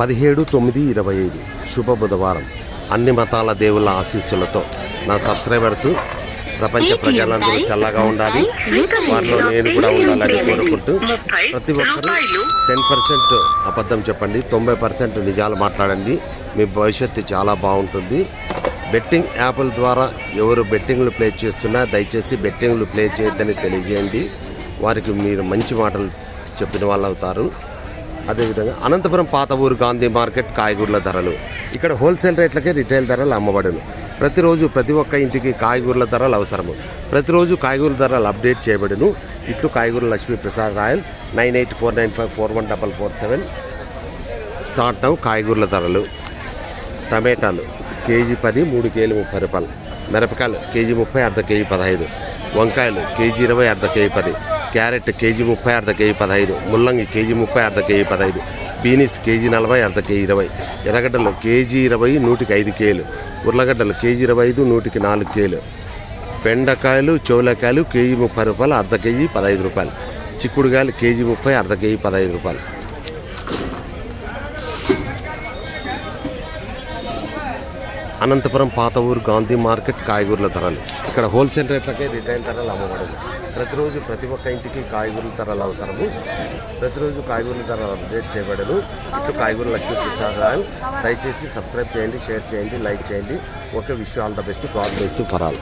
పదిహేడు తొమ్మిది ఇరవై ఐదు. శుభ బుధవారం. అన్ని మతాల దేవుళ్ళ ఆశీస్సులతో నా సబ్స్క్రైబర్స్ ప్రపంచ ప్రజలందరూ చల్లగా ఉండాలి. వారిలో నేను కూడా ఉండాలని కోరుకుంటూ ప్రతి ఒక్కరూ టెన్ పర్సెంట్ అబద్ధం చెప్పండి తొంభై పర్సెంట్ నిజాలు మాట్లాడండి. మీ భవిష్యత్తు చాలా బాగుంటుంది. బెట్టింగ్ యాప్ల ద్వారా ఎవరు బెట్టింగ్లు ప్లే చేస్తున్నా దయచేసి బెట్టింగ్లు ప్లే చేయొద్దని తెలియజేయండి. వారికి మీరు మంచి మాటలు చెప్పిన వాళ్ళు అవుతారు అదేవిధంగా అనంతపురం పాత ఊరు గాంధీ మార్కెట్ కాయగూరల ధరలు. ఇక్కడ హోల్సేల్ రేట్లకే రిటైల్ ధరలు అమ్మబడును. ప్రతిరోజు ప్రతి ఒక్క ఇంటికి కాయగూరల ధరలు అవసరము. ప్రతిరోజు కాయగూరల ధరలు అప్డేట్ చేయబడును. ఇట్లు కాయగూరల Lakshmi Prasad Royal nine eight four nine five four one double four seven. Start అవు కాయగూరల ధరలు. టమాటాలు కేజీ పది మూడు కేజీలు ముప్పై రూపాయలు. మిరపకాయలు కేజీ ముప్పై అర్ధ కేజీ పదహైదు. వంకాయలు కేజీ ఇరవై అర్ధ కేజీ పది. క్యారెట్ కేజీ ముప్పై అర్ధ కేజీ పదహైదు. ముల్లంగి కేజీ ముప్పై అర్ధ కేజీ పదహైదు. బీనీస్ కేజీ నలభై అర్ధ కేజీ ఇరవై. ఎర్రగడ్డలు కేజీ ఇరవై నూటికి ఐదు కేలు. ఉర్లగడ్డలు కేజీ ఇరవై ఐదు నూటికి నాలుగు కేలు. బెండకాయలు చోలకాయలు కేజీ ముప్పై రూపాయలు అర్ధ కేజీ పదహైదు రూపాయలు. చిక్కుడుకాయలు కేజీ ముప్పై అర్ధ కేజీ పదహైదు రూపాయలు. అనంతపురం పాత ఊరు గాంధీ మార్కెట్ కాయగూరల ధరలు. ఇక్కడ హోల్సేల్ రేట్లకే రిటైల్ ధరలు అమ్మబడదు ప్రతిరోజు ప్రతి ఒక్క ఇంటికి కాయగూరల ధరలు అవసరము. ప్రతిరోజు కాయగూరల ధరలు అప్డేట్ చేయబడదు. ఇటు కాయగూరల లక్ష్మీ ప్రసాద్ రాయల్. దయచేసి సబ్స్క్రైబ్ చేయండి షేర్ చేయండి లైక్ చేయండి. Okay wish all the best. God bless for all.